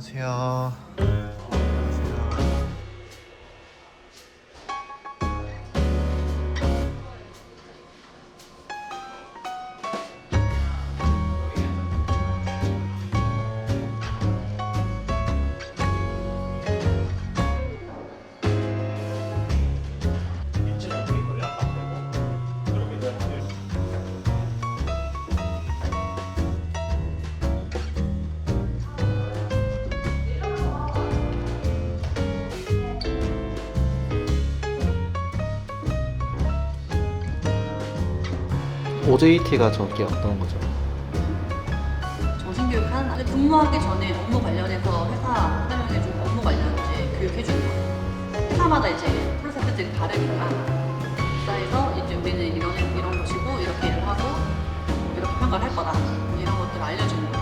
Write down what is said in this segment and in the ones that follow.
안녕하세요. OJT가 저게 어떤 거죠? 정신교육 하는 날 근무하기 전에 업무 관련해서 회사 설명해주고 업무 관련 이제 교육해 주는 거예요. 회사마다 이제 프로세스들이 다르니까 회사에서 이제 우리는 이런 이런 것이고 이렇게 일을 하고 이렇게 평가를 할 거다 이런 것들을 알려주는 거예요.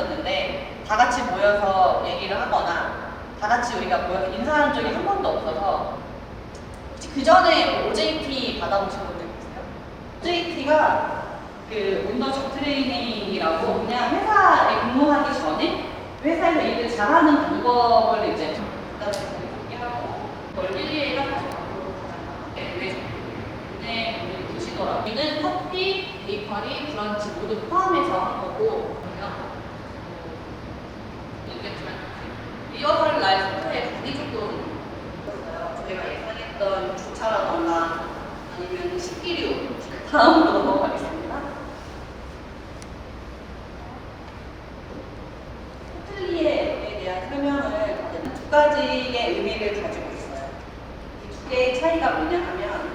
드렸었는데 다 같이 모여서 얘기를 하거나 다 같이 우리가 모여서 인사하는 적이 한 번도 없어서 혹시 그 전에 OJT 받아보신 분들 계세요? OJT가 그 온더십 트레이닝이라고 그냥 회사에 근무하기 전에 회사에서 일을 잘하는 방법을 이제 앞으로 가잖아요. 네, 오늘 드시더라고요. 여기는 커피, 베이커리, 브런치 모두 포함해서 한 거고 얘기했지만 날 숙소에 간이 조금 있어요. 저희가 예상했던 주차라던가 아니면 식기류 다음으로 넘어가겠습니다. 호텔리에에 대한 설명을 두 가지의 의미를 가지고 있어요. 이 두 개의 차이가 뭐냐 하면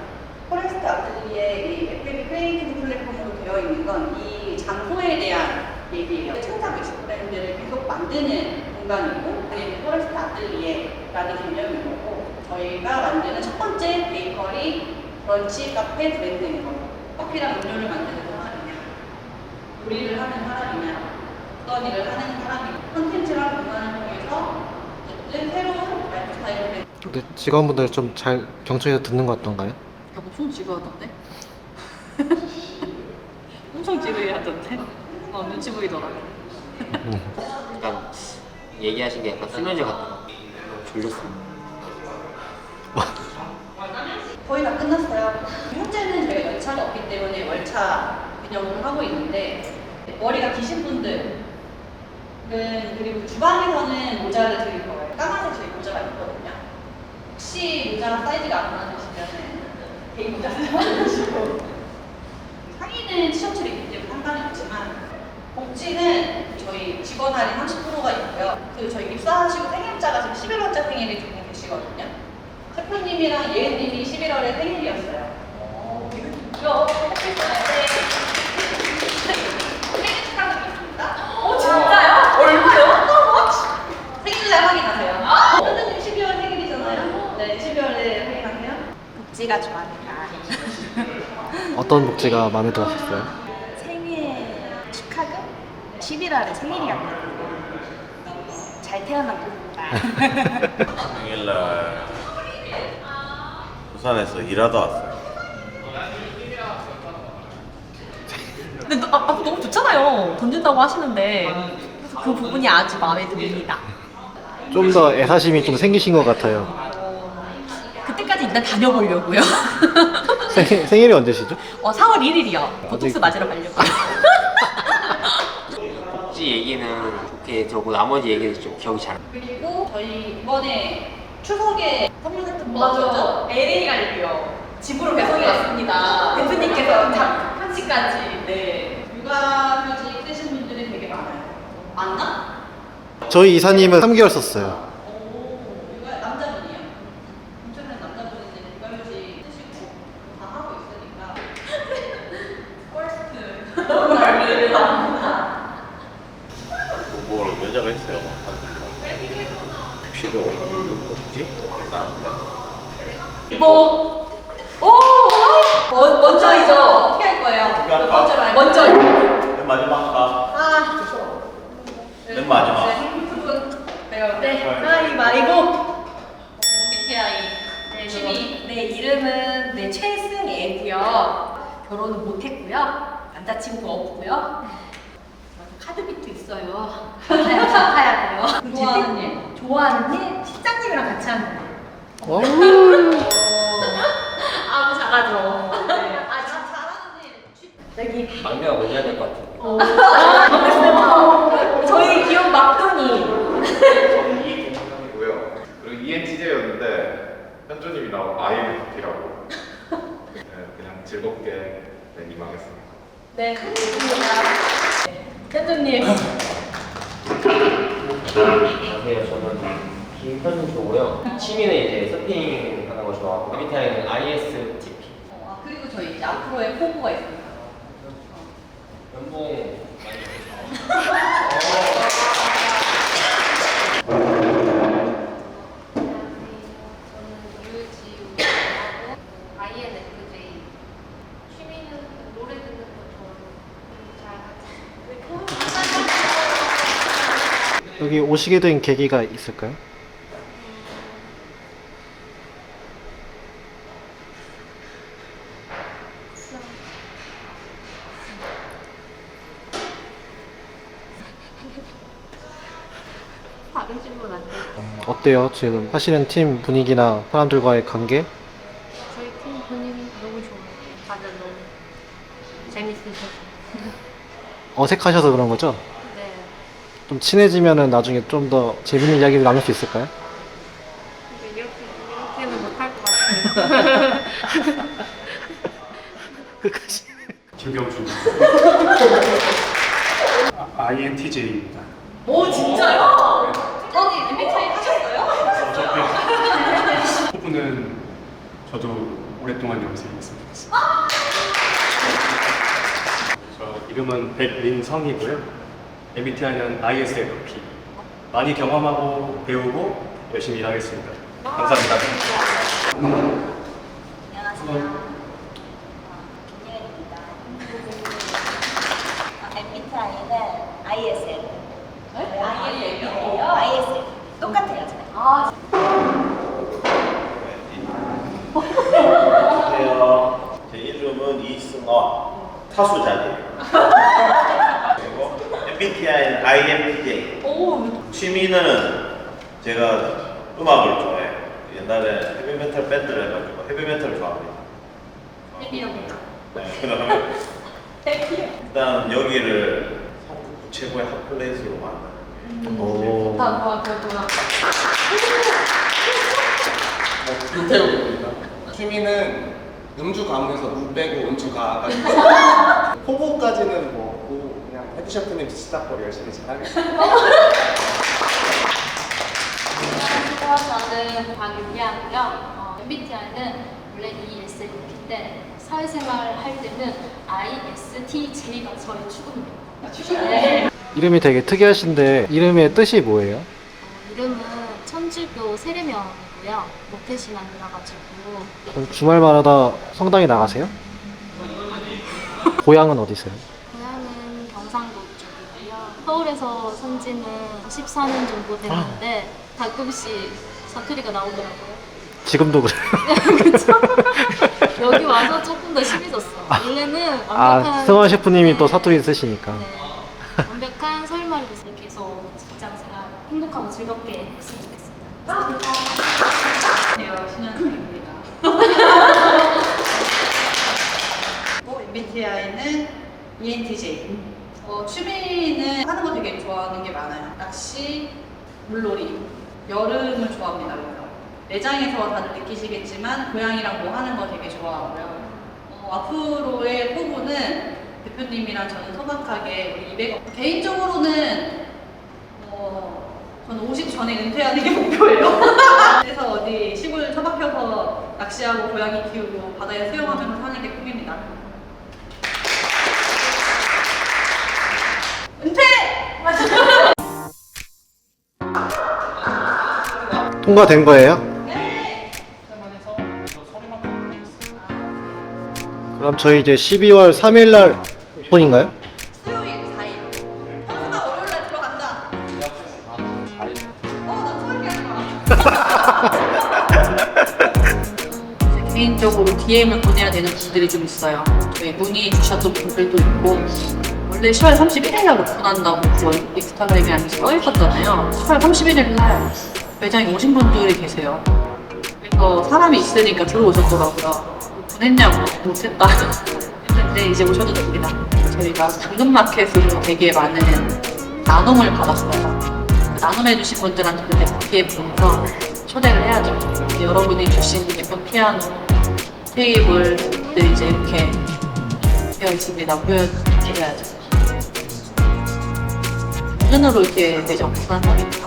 포레스트 아틀리에 이 FB 크리에이티브 플랫폼으로 되어 있는 건 이 장소에 대한 얘기예요. 창작 미식 브랜드를 계속 만드는 공간이고 그게 포레스트 아틀리에라는 개념인 거고 저희가 만드는 첫 번째 베이커리, 브런치, 카페 브랜드인 거예요. 커피랑 음료를 만드는 사람이냐, 요리를 하는 사람이냐, 어떤 일을 하는 사람이냐, 콘텐츠랑 공간을 통해서 어쨌든 새로운 라이프 스타일을 근데 직원분들 좀 잘 경청해서 듣는 거 어떤가요? 엄청 지루하던데? 엄청 지루해하던데? 어, 눈치 보이더라. 약간 얘기하신 게 약간 수면제 같다. 졸렸어요. 거의 다 끝났어요. 현재는 저희가 열차가 없기 때문에 월차 운영을 하고 있는데 머리가 기신 분들은 그리고 주방에서는 모자를 드릴 거예요. 까만색 저희 모자가 있거든요. 혹시 모자 사이즈가 안 맞으시면 개인 모자 사용하시고 상의는 티셔츠를 입기 때문에 상관이 없지만 복지는 저희 직원 할인 30%가 있고요. 그 저희 입사하시고 생일자가 지금 11월자 생일이 두 분 계시거든요. 셰프님이랑 예은님이 11월에 생일이었어요. 오, 되게 좋죠? 네. 생일 축하드리고 있습니다. 오, 진짜요? 얼마요? 생일날 확인하세요. 선생님 12월 생일이잖아요. 네, 12월에 확인하세요. 복지가 좋아합니다. 어떤 복지가 마음에 들었었어요? 축하금 11월에 생일이었거든요. 잘 태어났습니다. 생일날 부산에서 일하다 왔어요. 근데 너, 아, 아, 너무 좋잖아요. 돈 준다고 하시는데 그래서 그 부분이 아주 마음에 듭니다. 좀 더 애사심이 좀 생기신 것 같아요. 그때까지 일단 다녀보려고요. 생, 생일이 언제시죠? 어, 4월 1일이요. 보톡스 맞으러 가려고요. 복지 얘기는 좋게 들었고 나머지 얘기는 좀 기억이 잘 안 나요. 그리고 저희 이번에 추석에 선물 세트 뽑았죠? LA 가려고요. 집으로 배송이 왔습니다. 대표님께서 다 편지까지. 네. 육아휴직 쓰신 분들이 되게 많아요. 맞나? 저희 이사님은 3개월 썼어요. 필요 없지? 뭐? 오! 어, 먼저 이죠? 어떻게 할 거예요? 몇 번째 말? 먼저. 맨 마지막 가. 하나. 맨 마지막. 네. 내가 네. 하이 말이고. BTI. 네, 취미. 네, 이름은 네, 최승애고요. 결혼은 못했고요. 남자친구 없고요. 아, 카드빚도 있어요. 갚아야 돼요. 좋아하는 일? 좋아하는 일? 식장님이랑 같이 하는 거예요. 어우, 아, 잘하죠. 아, 참 잘하는 일. 취- 여기 막내가 먼저 해야 될 것 같아요. 저희 귀여운 막둥이. 이고요. 그리고 E ENTJ였는데 현주님이 나온 INFP라고 네, 그냥 즐겁게 네, 임하겠습니다. 네, 감사합니다. 네, 현주님. 안녕하세요. 저는 김현주고요. 취미는 이제 서핑 하는 거 좋아하고 MBTI는 ISTP. 어, 아, 그리고 저희 이제 앞으로의 포부가 있습니다. 연봉 많이 저는 유지우하고 INFJ 취미는 노래 듣는 거 좋아해요. 잘 여기 오시게 된 계기가 있을까요? 다른 질문 안 돼요. 어때요? 지금 하시는 팀 분위기나 사람들과의 관계? 저희 팀 분위기 너무 좋아요. 다들 너무 재밌으셔서. 어색하셔서 그런 거죠? 네. 좀 친해지면은 나중에 좀 더 재밌는 이야기를 나눌 수 있을까요? 근데 이렇게, 이렇게는 못할 것 같아요. 끝까지. 김경준 INTJ입니다. 오, 진짜요? 언니 MBTI 하셨어요? 부분은 저도 오랫동안 일했으면 좋겠습니다. 저 이름은 백민성이고요. MBTI는 ISFP. 많이 경험하고 배우고 열심히 일하겠습니다. 감사합니다. 안녕하세요. 김예은입니다. MBTI는 ISL. ISL이에요? ISL. 똑같아요. 아, 안녕하세요. 제 이름은 이승원. 타수자예요. MBTI는 INTJ. 오, 취미는 제가 음악을 좋아해요. 옛날에 헤비메탈 밴드를 해가지고 헤비메탈을 좋아합니다. 해피합니다. 네, 그다음에 일단 여기를 한국 최고의 핫플레이스로 만든 오. 좋다, 좋아, 좋아, 좋아. 김태욱입니다. 취미는 음주 가문에서 물 빼고 온주 가가지고 호보까지는 뭐 셰프님 시작거리 열심히 잘하겠습니다. 안녕하세요. 저는 박유리하고요. 어, MBTI는 원래 ESFP인데 사회생활 할 때는 ISTJ가 저의 추구입니다. 네. 이름이 되게 특이하신데 이름의 뜻이 뭐예요? 어, 이름은 천주교 세례명이고요. 모태신앙이라 가지고 그럼 주말마다 성당에 나가세요? 고향은 어디세요? 고향은 경상도 쪽이고요. 서울에서 산 지는 14년 정도 됐는데 가끔씩 사투리가 나오더라고요. 지금도 그래요? 그쵸? 여기 와서 조금 더 심해졌어. 원래는 완벽한 아, 승원 셰프님이 또 사투리 쓰시니까. 네, 완벽한 서울말로 계속 직장 생활 행복하고 즐겁게 했으면 좋겠습니다. 안녕하세요. 신현수입니다. 뭐 MBTI는 ENTJ. 어, 취미는 하는 거 되게 좋아하는 게 많아요. 낚시, 물놀이, 여름을 좋아합니다. 매장에서 다들 느끼시겠지만 고양이랑 뭐 하는 거 되게 좋아하고요. 어, 앞으로의 포부는 대표님이랑 저는 소박하게 우리 200. 개인적으로는 어, 저는 50 전에 은퇴하는 게 목표예요. 그래서 어디 시골 처박혀서 낚시하고 고양이 키우고 바다에 수영하면서 사는 게 꿈입니다. 통과된 거예요? 네! 그럼 저희 이제 12월 3일 날 오픈인가요? 수요일 4일. 평소가 월요일 날 들어간다. 어, 나 토요일 할 거야. 개인적으로 DM을 보내야 되는 분들이 좀 있어요. 저희 문의 주셨던 분들도 있고 원래 10월 31일 날 오픈한다고 그 인스타그램에 안에 써 있었잖아요. 10월 31일 날 매장에 오신 분들이 계세요. 그래서 사람이 있으니까 들어오셨더라고요. 보냈냐고 못했다 했는데 이제 오셔도 됩니다. 저희가 당근마켓으로 되게 많은 나눔을 받았어요. 나눔해주신 분들한테 뒤에 보면서 초대를 해야죠. 여러분이 주신 예쁜 피아노, 테이블들 이제 이렇게 되어 있습니다. 보여드려야죠. 사진으로 이렇게 매장 오픈한 겁니다.